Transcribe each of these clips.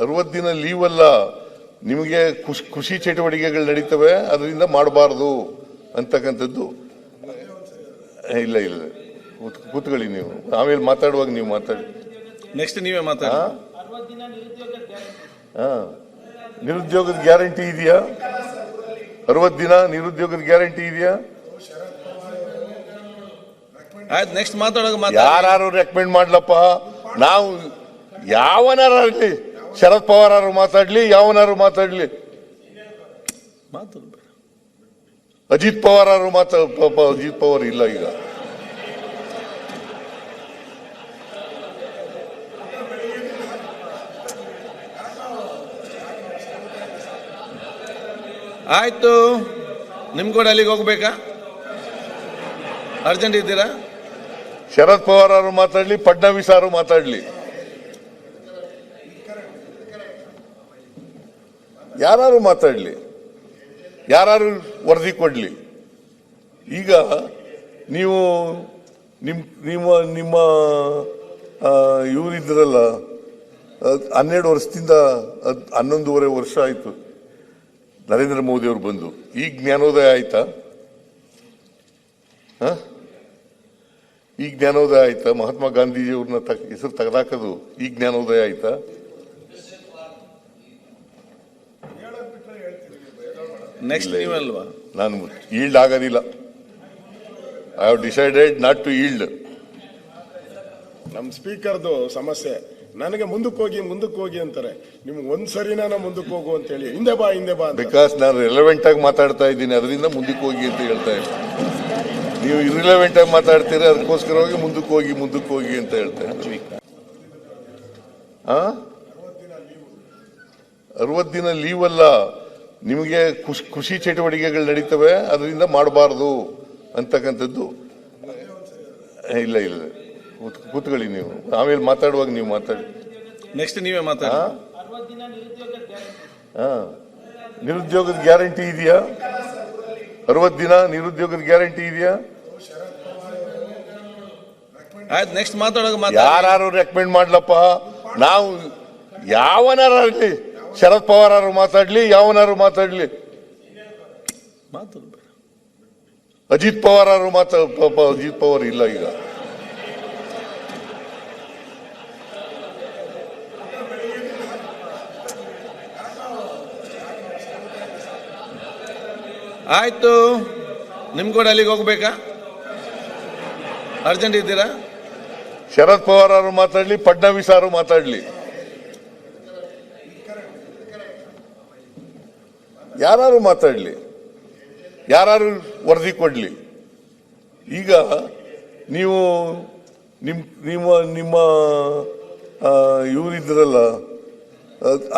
ಅರವತ್ತು ದಿನ ಲೀವ್ ಅಲ್ಲ. ನಿಮಗೆ ಖುಷಿ ಖುಷಿ ಚಟುವಟಿಕೆಗಳು ನಡೀತವೆ ಅದರಿಂದ ಮಾಡಬಾರ್ದು ಅಂತಕ್ಕಂಥದ್ದು. ಇಲ್ಲ ಇಲ್ಲ. ಕೂತ್- ಕೂತ್ಕೊಳ್ಳಿ ನೀವು. ಆಮೇಲೆ ಮಾತಾಡುವಾಗ ನೀವು ಮಾತಾಡಿ. ನೆಕ್ಸ್ಟ್ ನೀವೇ ಮಾತಾಡ. ನಿರುದ್ಯೋಗದ ಗ್ಯಾರಂಟಿ ಇದೆಯಾ? ಅರವತ್ತು ದಿನ ನಿರುದ್ಯೋಗದ ಗ್ಯಾರಂಟಿ ಇದೆಯಾ? ಆಯ್ತು ನೆಕ್ಸ್ಟ್ ಮಾತಾಡುವಾಗ ಮಾತಾಡಿ. ಯಾರು ರೆಕಮೆಂಡ್ ಮಾಡ್ಲಪ್ಪ? ನಾವು ಯಾವನಾರಲ್ಲಿ? ಶರದ್ ಪವಾರ್ ಮಾತಾಡ್ಲಿ ಯಾವನಾರು ಮಾತಾಡ್ಲಿ? ಮಾತಾಡ ಅಜಿತ್ ಪವಾರ್ ಅವರು ಮಾತಾ ಅಜಿತ್ ಪವಾರ್ ಇಲ್ಲ ಈಗ. ಆಯ್ತು. ನಿಮ್ ಕೂಡ ಅಲ್ಲಿಗೆ ಹೋಗ್ಬೇಕಾ? ಅರ್ಜೆಂಟ್ ಇದ್ದೀರಾ? ಶರದ್ ಪವಾರ್ ಅವರು ಮಾತಾಡ್ಲಿ ಫಡ್ನವೀಸ್ ಅವರು ಮಾತಾಡ್ಲಿ. ಯಾರು ಮಾತಾಡ್ಲಿ? ಯಾರು ವರದಿ ಕೊಡ್ಲಿ? ಈಗ ನೀವು ನಿಮ್, ನಿಮ್ಮ ನಿಮ್ಮ ಇವರಿದ್ರಲ್ಲ ಹನ್ನೆರಡು ವರ್ಷದಿಂದ ಹನ್ನೊಂದೂವರೆ ವರ್ಷ ಆಯಿತು. ನರೇಂದ್ರ ಮೋದಿ ಅವರು ಬಂದು. ಈಗ ಜ್ಞಾನೋದಯ ಆಯ್ತಾ? ಹ? ಈಗ ಜ್ಞಾನೋದಯ ಆಯ್ತಾ? ಮಹಾತ್ಮ ಗಾಂಧೀಜಿ ಅವ್ರನ್ನ ಹೆಸರು ತೆಗೆದಾಕೋದು. ಈ ಜ್ಞಾನೋದಯ ಆಯ್ತಾ? ನೆಕ್ಸ್ಟ್ ನೀವಲ್ವಾ? ನಾನು ಈಲ್ಡ್ ಆಗೋದಿಲ್ಲ. I have decided not to yield ನಮ್ಮ ಸ್ಪೀಕರ್ದು ಸಮಸ್ಯೆ. ನನಗೆ ಮುಂದಕ್ಕೆ ಹೋಗಿ ಮುಂದಕ್ಕೆ ಹೋಗಿ ಅಂತಾರೆ. ನಿಮ್ಗೆ ಒಂದ್ ಸರಿನ ನಾನು ಮುಂದಕ್ಕೆ ಹೋಗು ಅಂತ ಹೇಳಿ. ಹಿಂದೆ ಬಾ ಹಿಂದೆ ಬಾ ಅಂತ. ಬಿಕಾಸ್ ನಾನು ರೆಲೆವೆಂಟ್ ಆಗಿ ಮಾತಾಡ್ತಾ ಇದ್ದೀನಿ, ಅದರಿಂದ ಮುಂದಕ್ಕೆ ಹೋಗಿ ಅಂತ ಹೇಳ್ತಾ ನೀವು ಇರಿಲೆವೆಂಟ್ ಆಗಿ ಮಾತಾಡ್ತೀರಿ, ಅದಕ್ಕೋಸ್ಕರ ಹೋಗಿ ಮುಂದಕ್ಕೆ ಹೋಗಿ ಮುಂದಕ್ಕೆ ಹೋಗಿ ಅಂತ ಹೇಳ್ತಾ ಅರವತ್ತು ದಿನ ಲೀವ್ ಅಲ್ಲ. ನಿಮಗೆ ಖುಷಿ ಖುಷಿ ಚಟುವಟಿಕೆಗಳು ನಡೀತವೆ, ಅದರಿಂದ ಮಾಡಬಾರ್ದು ಅಂತಕ್ಕಂಥದ್ದು. ಇಲ್ಲ ಇಲ್ಲ. ಕೂತ್ಕೊಳ್ಳಿ ನೀವು. ಆಮೇಲೆ ಮಾತಾಡುವಾಗ ನೀವು ಮಾತಾಡಿ. ನೆಕ್ಸ್ಟ್ ನೀವೇ ಮಾತಾಡಿ. ನಿರುದ್ಯೋಗದ ಗ್ಯಾರಂಟಿ ಇದೆಯಾ? ಅರವತ್ತು ದಿನ ನಿರುದ್ಯೋಗದ ಗ್ಯಾರಂಟಿ ಇದೆಯಾ? ಆಯ್ತು ನೆಕ್ಸ್ಟ್ ಮಾತಾಡುವಾಗ ಮಾತಾಡಿ. ಯಾರು ರೆಕಮೆಂಡ್ ಮಾಡ್ಲಪ್ಪ? ನಾವು ಯಾವನಾರಲ್ಲಿ ಶರದ್ ಪವಾರ್ ಅವರು ಮಾತಾಡ್ಲಿ ಯಾವನಾರು ಮಾತಾಡ್ಲಿ. ಅಜಿತ್ ಪವಾರ್ ಅವರು ಮಾತಾಡ ಅಜಿತ್ ಪವಾರ್ ಇಲ್ಲ ಈಗ. ಆಯ್ತು. ನಿಮ್ ಕೂಡ ಅಲ್ಲಿಗೆ ಹೋಗ್ಬೇಕಾ? ಅರ್ಜೆಂಟ್ ಇದ್ದೀರಾ? ಶರದ್ ಪವಾರ್ ಅವರು ಮಾತಾಡ್ಲಿ ಫಡ್ನವೀಸ್ ಅವರು ಮಾತಾಡ್ಲಿ. ಯಾರು ಮಾತಾಡ್ಲಿ? ಯಾರು ವರದಿ ಕೊಡ್ಲಿ? ಈಗ ನೀವು ನಿಮ್, ನಿಮ್ಮ ನಿಮ್ಮ ಇವರಿದ್ರಲ್ಲ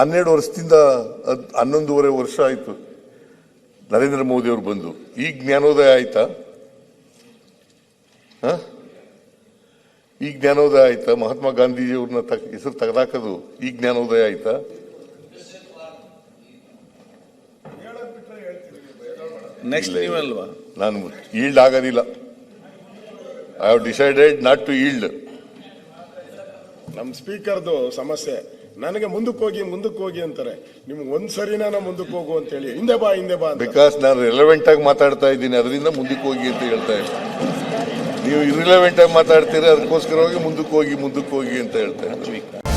ಹನ್ನೆರಡು ವರ್ಷದಿಂದ ಹನ್ನೊಂದೂವರೆ ವರ್ಷ ಆಯ್ತು. ನರೇಂದ್ರ ಮೋದಿ ಅವರು ಬಂದು ಈ ಜ್ಞಾನೋದಯ ಆಯ್ತಾ? ಈ ಈಗ ಜ್ಞಾನೋದಯ ಆಯ್ತಾ? ಮಹಾತ್ಮ ಗಾಂಧೀಜಿ ಅವ್ರನ್ನ ಹೆಸರು ತೆಗೆದಾಕೋದು. ಈ ಜ್ಞಾನೋದಯ ಆಯ್ತಾ? ನೆಕ್ಸ್ಟ್ ನೀವಲ್ವಾ? ನಾನು ಈಲ್ಡ್ ಆಗೋದಿಲ್ಲ. I have decided not to yield. ನಮ್ಮ ಸ್ಪೀಕರ್ದು ಸಮಸ್ಯೆ. ನನಗೆ ಮುಂದಕ್ಕೆ ಹೋಗಿ ಮುಂದಕ್ಕೆ ಹೋಗಿ ಅಂತಾರೆ. ನಿಮ್ಗೆ ಒಂದ್ ಸರಿನ ನಾನು ಮುಂದಕ್ಕೆ ಹೋಗು ಅಂತ ಹೇಳಿ. ಹಿಂದೆ ಬಾ ಹಿಂದೆ ಬಾ ಬಿಕಾಸ್ ನಾನು ರೆಲೆವೆಂಟ್ ಆಗಿ ಮಾತಾಡ್ತಾ ಇದ್ದೀನಿ, ಅದರಿಂದ ಮುಂದಕ್ಕೆ ಹೋಗಿ ಅಂತ ಹೇಳ್ತಾ ಇದ್ದೀನಿ ನೀವು ಇರಿಲೆವೆಂಟ್ ಆಗಿ ಮಾತಾಡ್ತೀರಿ ಅದಕ್ಕೋಸ್ಕರ ಹೋಗಿ ಮುಂದಕ್ಕೆ ಹೋಗಿ ಮುಂದಕ್ಕೆ ಹೋಗಿ ಅಂತ ಹೇಳ್ತಾ ಇದ್ದೀನಿ